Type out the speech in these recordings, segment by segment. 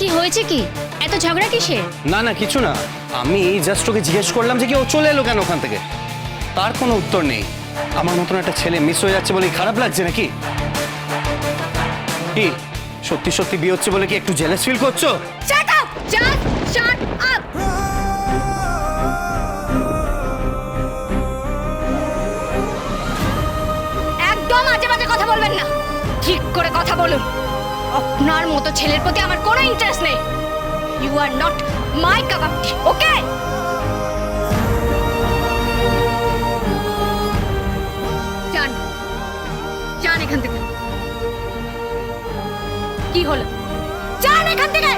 কি হয়েছে কি? এত ঝগড়া কিসের? না না কিছু না। আমি জাস্ট ওকে জিজ্ঞেস করলাম যে কি ও চলে এলো কেন ওখান থেকে? তার কোনো উত্তর নেই। আমার মতন একটা ছেলে মিস হয়ে যাচ্ছে বলে খারাপ লাগছে নাকি? কি? সত্যি সত্যি বিয়ে হচ্ছে বলে কি একটু জেলাস ফিল করছ? একদম আজে বাজে কথা বলবেন না। ঠিক করে কথা বলুন। আপনার মতো ছেলের প্রতি আমার কোনো ইন্টারেস্ট নেই। You are not my cup okay যান যান এখান থেকে। কি হলো? যান এখান থেকে!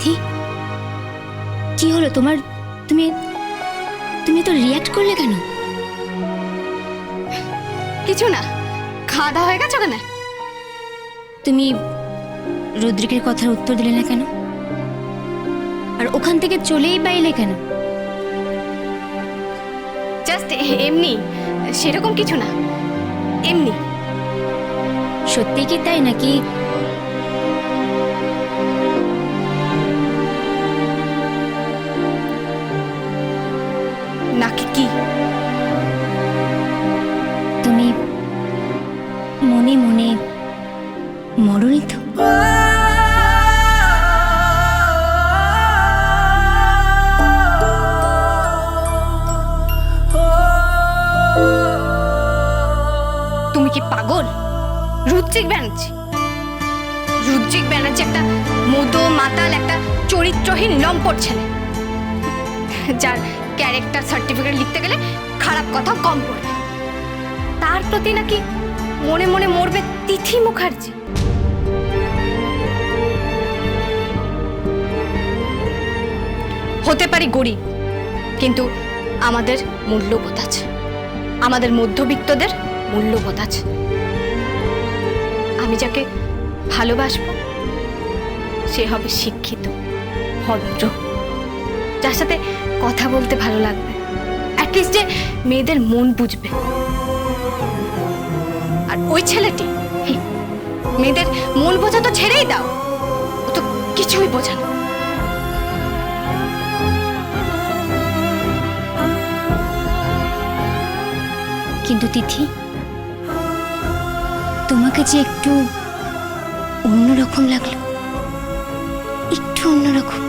দিদি কি হলো তোমার? তুমি তুমি তো রিয়াক্ট করলে কেন? কিছু না। খাওয়া দাওয়া হয়ে গেছে কেন তুমি রুদ্রিকের কথার উত্তর দিলে না কেন? আর ওখান থেকে চলেই এলে কেন? জাস্ট এমনি। সেরকম কিছু না। এমনি। সত্যি কি তাই নাকি কি তুমি মনে মনে মরণই তুমি কি পাগল? রুদ্রিক ব্যানার্জি। রুদ্রিক ব্যানার্জি একটা মতো মাতাল একটা চরিত্রহীন লম্পট ছেলে। যার ক্যারেক্টার সার্টিফিকেট লিখতে গেলে খারাপ কথা কম পড়বে তার প্রতি নাকি মনে মনে মরবে তিথি মুখার্জি। হতে পারি গরিব, কিন্তু আমাদের মূল্যবোধ আছে। আমাদের মধ্যবিত্তদের মূল্যবোধ আছে। আমি যাকে ভালোবাসবো, সে হবে শিক্ষিত, ভদ্র। যার সাথে কথা বলতে ভালো লাগবে। অ্যাটলিস্ট যে মেয়েদের মন বুঝবে। আর ওই ছেলেটি মেয়েদের মন বোঝা তো ছেড়েই দাও। ও তো কিছুই বোঝে না। কিন্তু তিথি, তোমাকে যে একটু অন্যরকম লাগল, একটু অন্যরকম।